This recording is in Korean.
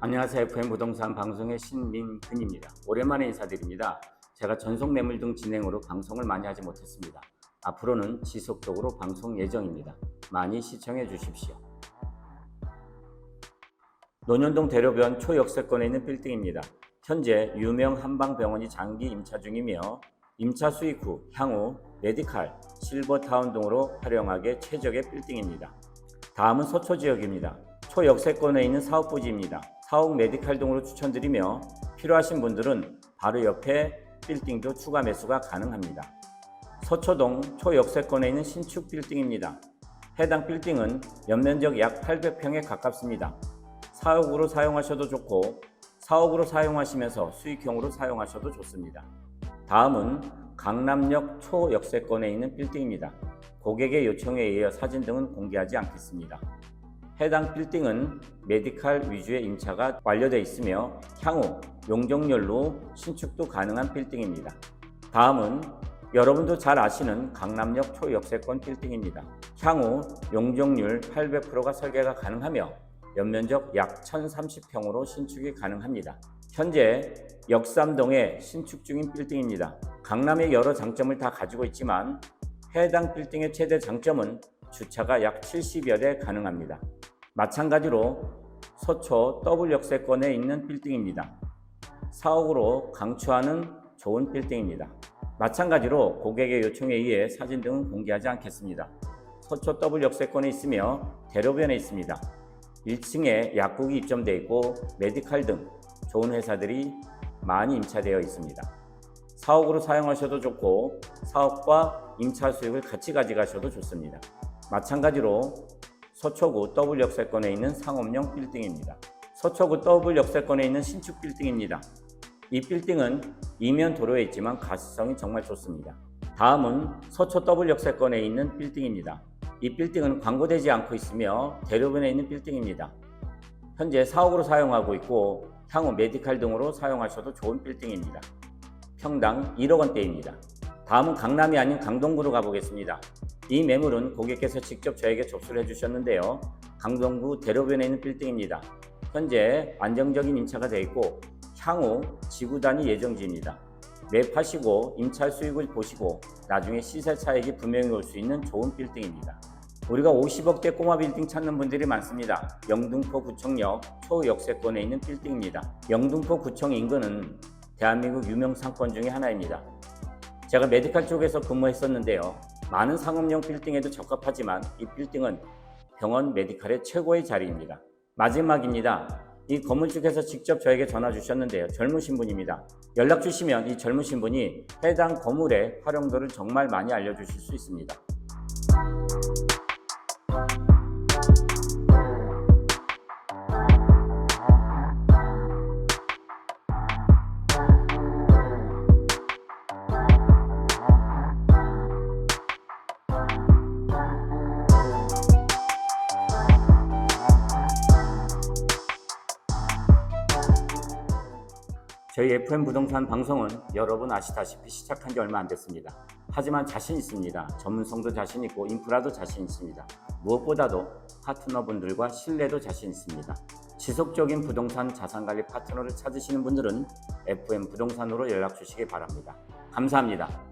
안녕하세요. FM 부동산 방송의 신민근입니다. 오랜만에 인사드립니다. 제가 전속 매물 등 진행으로 방송을 많이 하지 못했습니다. 앞으로는 지속적으로 방송 예정입니다. 많이 시청해 주십시오. 논현동 대로변 초역세권에 있는 빌딩입니다. 현재 유명 한방병원이 장기 임차 중이며 임차 수익 후 향후 메디칼, 실버타운 등으로 활용하기에 최적의 빌딩입니다. 다음은 서초 지역입니다. 초역세권에 있는 사업 부지입니다. 사옥 메디칼 등으로 추천드리며 필요하신 분들은 바로 옆에 빌딩도 추가 매수가 가능합니다. 서초동 초역세권에 있는 신축 빌딩입니다. 해당 빌딩은 연면적 약 800평에 가깝습니다. 사옥으로 사용하셔도 좋고 사옥으로 사용하시면서 수익형으로 사용하셔도 좋습니다. 다음은 강남역 초역세권에 있는 빌딩입니다. 고객의 요청에 의해 사진 등은 공개하지 않겠습니다. 해당 빌딩은 메디칼 위주의 임차가 완료되어 있으며 향후 용적률로 신축도 가능한 빌딩입니다. 다음은 여러분도 잘 아시는 강남역 초역세권 빌딩입니다. 향후 용적률 800%가 설계가 가능하며 연면적 약 1030평으로 신축이 가능합니다. 현재 역삼동에 신축 중인 빌딩입니다. 강남의 여러 장점을 다 가지고 있지만 해당 빌딩의 최대 장점은 주차가 약 70여 대 가능합니다. 마찬가지로 서초 더블 역세권에 있는 빌딩입니다. 사옥으로 강추하는 좋은 빌딩입니다. 마찬가지로 고객의 요청에 의해 사진 등은 공개하지 않겠습니다. 서초 더블 역세권에 있으며 대로변에 있습니다. 1층에 약국이 입점되어 있고 메디칼 등 좋은 회사들이 많이 임차되어 있습니다. 사옥으로 사용하셔도 좋고 사옥과 임차 수익을 같이 가져가셔도 좋습니다. 마찬가지로 서초구 더블 역세권에 있는 상업용 빌딩입니다. 서초구 더블 역세권에 있는 신축 빌딩입니다. 이 빌딩은 이면 도로에 있지만 가시성이 정말 좋습니다. 다음은 서초 더블 역세권에 있는 빌딩입니다. 이 빌딩은 광고되지 않고 있으며 대로변에 있는 빌딩입니다. 현재 사옥으로 사용하고 있고 향후 메디칼 등으로 사용하셔도 좋은 빌딩입니다. 평당 1억 원대입니다. 다음은 강남이 아닌 강동구로 가보겠습니다. 이 매물은 고객께서 직접 저에게 접수를 해주셨는데요. 강동구 대로변에 있는 빌딩입니다. 현재 안정적인 임차가 되어 있고 향후 지구 단위 예정지입니다. 매입하시고 임차 수익을 보시고 나중에 시세 차익이 분명히 올 수 있는 좋은 빌딩입니다. 우리가 50억대 꼬마 빌딩 찾는 분들이 많습니다. 영등포 구청역 초역세권에 있는 빌딩입니다. 영등포 구청 인근은 대한민국 유명 상권 중의 하나입니다. 제가 메디칼 쪽에서 근무했었는데요. 많은 상업용 빌딩에도 적합하지만 이 빌딩은 병원 메디칼의 최고의 자리입니다. 마지막입니다. 이 건물주께서 직접 저에게 전화 주셨는데요. 젊으신 분입니다. 연락 주시면 이 젊으신 분이 해당 건물의 활용도를 정말 많이 알려주실 수 있습니다. 저희 FM 부동산 방송은 여러분 아시다시피 시작한 지 얼마 안 됐습니다. 하지만 자신 있습니다. 전문성도 자신 있고 인프라도 자신 있습니다. 무엇보다도 파트너분들과 신뢰도 자신 있습니다. 지속적인 부동산 자산관리 파트너를 찾으시는 분들은 FM 부동산으로 연락 주시기 바랍니다. 감사합니다.